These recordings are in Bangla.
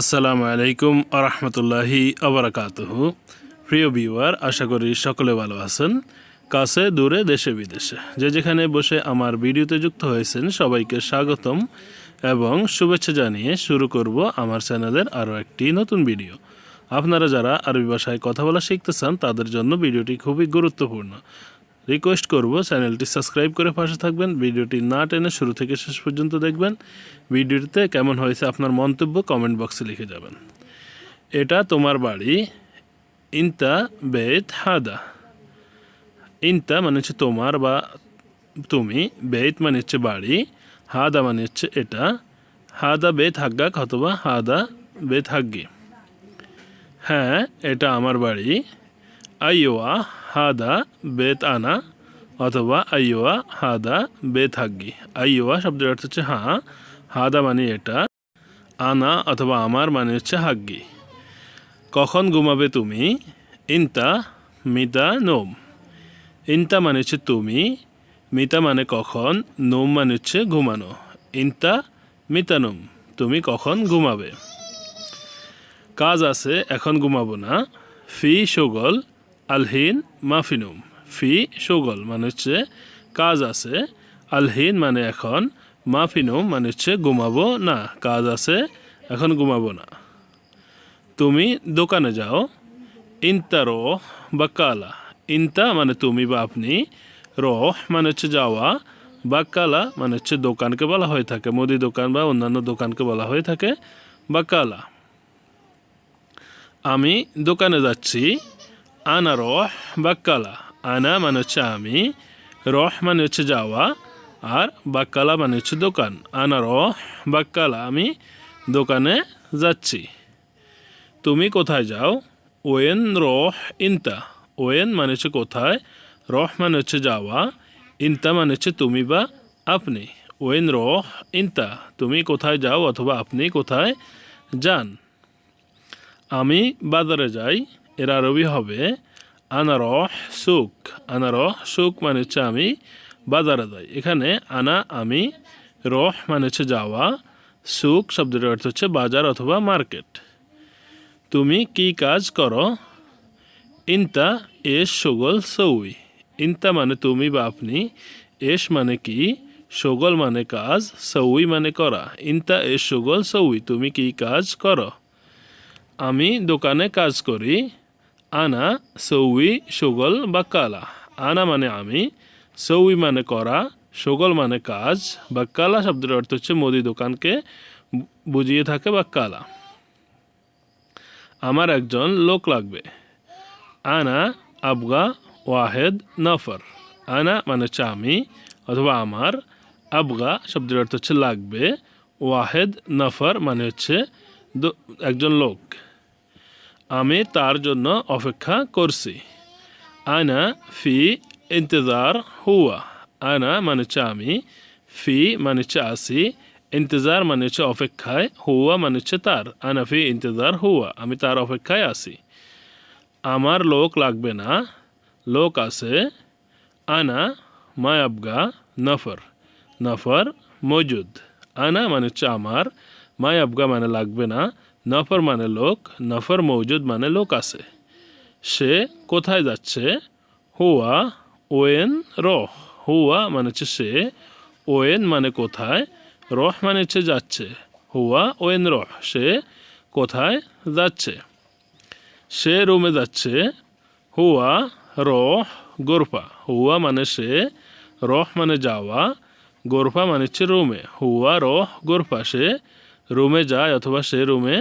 আসসালামু আলাইকুম আরহামতুল্লাহি আবরাকাতহ প্রিয় ভিউয়ার, আশা করি সকলে ভালো আছেন। কাছে, দূরে, দেশে, বিদেশে। যে যেখানে বসে আমার ভিডিওতে যুক্ত হয়েছেন, সবাইকে স্বাগতম এবং শুভেচ্ছা জানিয়ে শুরু করব আমার চ্যানেলের আরও একটি নতুন ভিডিও। আপনারা যারা আরবি ভাষায় কথা বলা শিখতে চান, তাদের জন্য ভিডিওটি খুবই গুরুত্বপূর্ণ। রিকোয়েস্ট করব চ্যানেলটি সাবস্ক্রাইব করে পাশে থাকবেন। ভিডিওটি না টেনে শুরু থেকে শেষ পর্যন্ত দেখবেন। ভিডিওটিতে কেমন হয়েছে আপনার মন্তব্য কমেন্ট বক্সে লিখে যাবেন। এটা তোমার বাড়ি। ইনতা বেত হাদা। ইনতা মানে হচ্ছে তোমার বা তুমি। বেত মানে হচ্ছে বাড়ি। হাদা মানে হচ্ছে এটা। হাদা বেত হাগ্গাক অথবা হাদা বেত হাগ্গি। হ্যাঁ এটা আমার বাড়ি। আইওয়া হাদা বেত আনা অথবা আইওয়া হাদা বেত হাগ্গি। আইওয়া শব্দের অর্থ হচ্ছে হ্যাঁ হাদা মানে এটা। আনা অথবা আমার মানে হচ্ছে হাগ্গি। কখন ঘুমাবে তুমি? ইনতা মিতা নোম। ইনতা মানে হচ্ছে তুমি। মিতা মানে কখন? নোম মানে হচ্ছে ঘুমানো। ইনতা মিতা নোম। তুমি কখন ঘুমাবে? কাজ আছে, এখন ঘুমাবো না। ফি সগল আলহিন মাফিনুম। ফি সগল মানে হচ্ছে কাজ আছে। আলহিন মানে এখন, মাফিনুম মানে হচ্ছে ঘুমাবো না, কাজ আছে, এখন ঘুমাবো না। তুমি দোকানে যাও। ইনতা রোহ বা কালা। ইনতা মানে তুমি বা আপনি। রোহ মানে হচ্ছে যাওয়া। বাক্কালা মানে হচ্ছে দোকানকে বলা হয়ে থাকে। মুদি দোকান বা অন্যান্য দোকানকে বলা হয়ে থাকে। বাক্কালা আমি দোকানে যাচ্ছি। আনা রহ বাক্কালা আনা মানে হচ্ছে আমি রহ মানে হচ্ছে যাওয়া আর বাক্কালা মানে হচ্ছে দোকান আনা রহ বাক্কালা আমি দোকানে যাচ্ছি তুমি কোথায় যাও ওয়েন রহ ইনতা ওয়েন মানে হচ্ছে কোথায় রহ মানে হচ্ছে যাওয়া ইনতা মানে হচ্ছে তুমি বা আপনি ওয়েন রহ ইনতা তুমি কোথায় যাও অথবা আপনি কোথায় যান আমি বাজারে যাই এর আরবি হবে আনারহ সুক। আনারহ সুক মানে হচ্ছে আমি বাজারে যাই। এখানে আনা, আমি, রহ মানে হচ্ছে যাওয়া। সুক শব্দের অর্থ হচ্ছে বাজার অথবা মার্কেট। তুমি কি কাজ করো? ইনতা, এস, সগল, সৌই। ইনতা মানে তুমি বা আপনি। এস মানে কি? সগল মানে কাজ, সৌই মানে করা। ইনতা, এস, সগল, সৌই। তুমি কি কাজ করো? আমি দোকানে কাজ করি। আনা, সৌই, সগল বা কালা। আনা মানে আমি, সৌই মানে করা, সগল মানে কাজ, বা কালা শব্দের অর্থ হচ্ছে মুদি দোকানকে বুঝিয়ে থাকে বা কালা। আমার একজন লোক লাগবে। আনা, আবগা, ওয়াহেদ, নফর। আনা মানে হচ্ছে আমি অথবা আমার। আবগা শব্দের অর্থ হচ্ছে লাগবে। ওয়াহেদ, নফর মানে হচ্ছে একজন লোক। আমি তার জন্য অপেক্ষা করছি। আনা ফি ইন্তজার হুয়া। আনা মানে হচ্ছে আমি, ফি মানে হচ্ছে আসি, ইন্তজার মানে হচ্ছে অপেক্ষায়, হুয়া মানে হচ্ছে তার। আনা ফি ইন্তজার হুয়া, আমি তার অপেক্ষায় আসি। আমার লোক লাগবে না, লোক আছে, আনা মায়াবগা নফর নফর মজুদ। আনা মানে হচ্ছে আমার, মায়াবগা মানে লাগবে না নফর মানে লোক, নফর মৌজুদ মানে লোক আছে। সে কোথায় যাচ্ছে? হুয়া, ওয়েন, রহ। হুয়া মানে হচ্ছে সে, ওয়েন মানে কোথায়? রহ মানে হচ্ছে যাচ্ছে। হুয়া, ওয়েন, রহ। সে কোথায় যাচ্ছে? সে রুমে যাচ্ছে। হুয়া, রহ, গোরফা। হুয়া মানে সে, রহ মানে যাওয়া। গোরফা মানে হচ্ছে রুমে। হুয়া, রহ, গোরফা। সে রুমে যায় অথবা সে রুমে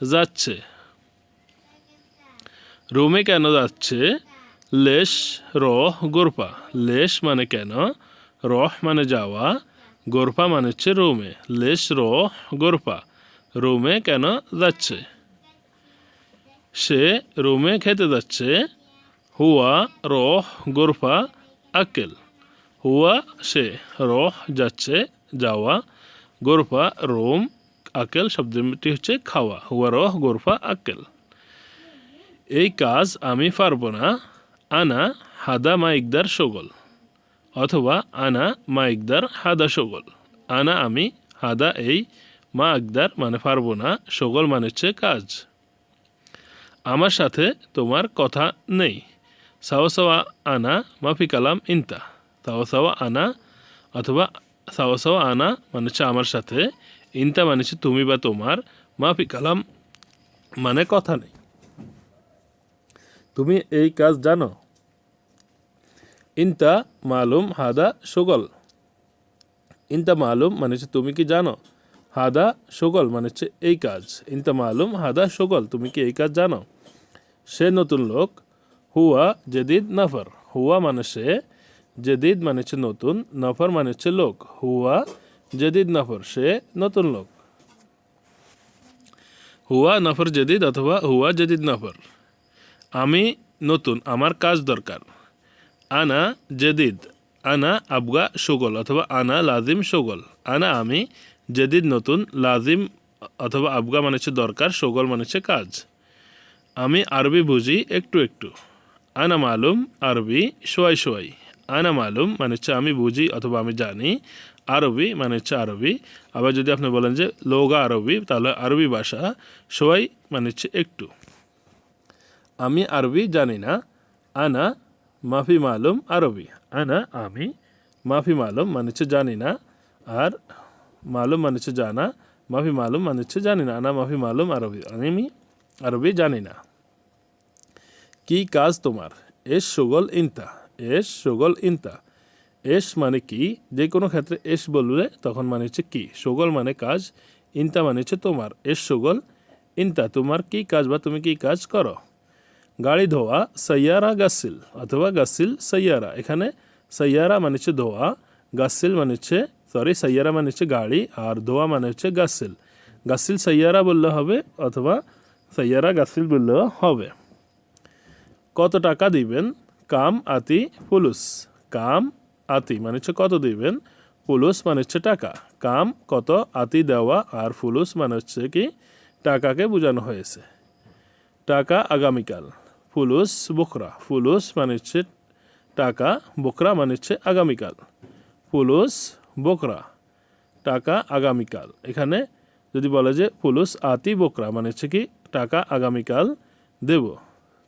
যাচ্ছে। রুমে কেন যাচ্ছে? লেশ, রহ গোরফা লেশ মানে কেন? রহ মানে যাওয়া গোরফা মানে হচ্ছে রুমে। লেশ, রহ গোরফা রুমে কেন যাচ্ছে? সে রুমে খেতে যাচ্ছে। হুয়া, রহ গোরফা আকেল হুয়া, সে, রহ, যাচ্ছে, যাওয়া। গোরফা রোম আকেল শব্দটি হচ্ছে খাওয়া। হুয়া রহ গোরফা আকেল। এই কাজ আমি পারব না। আনা হাদা মাইকদার সগল। অথবা আনা মাইকদার হাদা সগল। আনা আমি, হাদা এই মা আকদার মানে পারব না। সগল মানে হচ্ছে কাজ। আমার সাথে তোমার কথা নেই। সাওয়া সাওয়া আনা মাফি কালাম ইনতা। সাওয়া সাওয়া আনা অথবা সাওয়া সাওয়া আনা মানে হচ্ছে আমার সাথে। ইনতা মানে তুমি বা তোমার, মাফি কালাম মানে কথা নেই। তুমি এই কাজ জানো? ইনতা মালুম হাদা সুগল। ইনতা মালুম মানে তুমি কি জানো? হাদা সুগল মানে এই কাজ। ইনতা মালুম হাদা সুগল, তুমি কি এই কাজ জানো? সে নতুন লোক, হুয়া জেদিদ নফর। হুয়া মানে সে জেদিদ মানে নতুন, নফর মানে লোক। হুয়া জেদিদ নফর, সে নতুন লোক। হুয়া নফর জেদিদ অথবা হুয়া জেদিদ নফর। আমি নতুন, আমার কাজ দরকার। আনা জেদিদ, আনা আবগা সুগল অথবা আনা লাজিম সুগল। আনা আমি জেদিদ নতুন, লাজিম অথবা আবগা মানে হচ্ছে দরকার, সুগল মানে হচ্ছে কাজ। আমি আরবি বুঝি একটু একটু। আনা মালুম, আরবি সোয়াই সোয়াই আনা মালুম মানে হচ্ছে আমি বুঝি অথবা আমি জানি। আরবি মানে হচ্ছে আরবি। আবার যদি আপনি বলেন যে লোগা আরবি, তাহলে আরবি ভাষা সবাই মানে হচ্ছে একটু। আমি আরবি জানি না। আনা, মাফি মালুম, আরবি। আনা, আমি, মাফি মালুম মানে হচ্ছে জানি না। আর মালুম মানে হচ্ছে জানা। মাফি মালুম মানে হচ্ছে জানি না। আনা, মাফি মালুম, আরবি। আমি আরবি জানি না। কি কাজ তোমার? এস সুগল ইনতা। এস সুগল ইনতা। এস মানে কি? যে কোনো ক্ষেত্রে এস বললে তখন মানে হচ্ছে কি? সুগল মানে কাজ, ইনতা মানে হচ্ছে তোমার। এস সুগল, ইনতা তোমার কি কাজ বা তুমি কি কাজ করো? গাড়ি ধোয়া সৈয়ারা গাসিল অথবা গাসিল সৈয়ারা এখানে সৈয়ারা মানে হচ্ছে ধোয়া, গাসিল মানে হচ্ছে সরি সৈয়ারা মানে হচ্ছে গাড়ি আর ধোয়া মানে হচ্ছে গাসিল। গাসিল সৈয়ারা বললে হবে অথবা সৈয়ারা গাসিল বললেও হবে। কত টাকা দিবেন? কাম আতি পুলুস। কাম আতি মানে হচ্ছে কত দিবেন? পুলুস মানে হচ্ছে টাকা। কাম কত? আতি দেওয়া। আর ফুলুস মানে হচ্ছে কি? টাকাকে বোঝানো হয়েছে। টাকা আগামীকাল। ফুলুস বকরা ফুলুস মানে হচ্ছে টাকা। বকরা মানে হচ্ছে আগামীকাল। ফুলুস বকরা টাকা আগামীকাল। এখানে যদি বলে যে ফুলুস আতি বকরা মানে হচ্ছে কি? টাকা আগামীকাল দেব।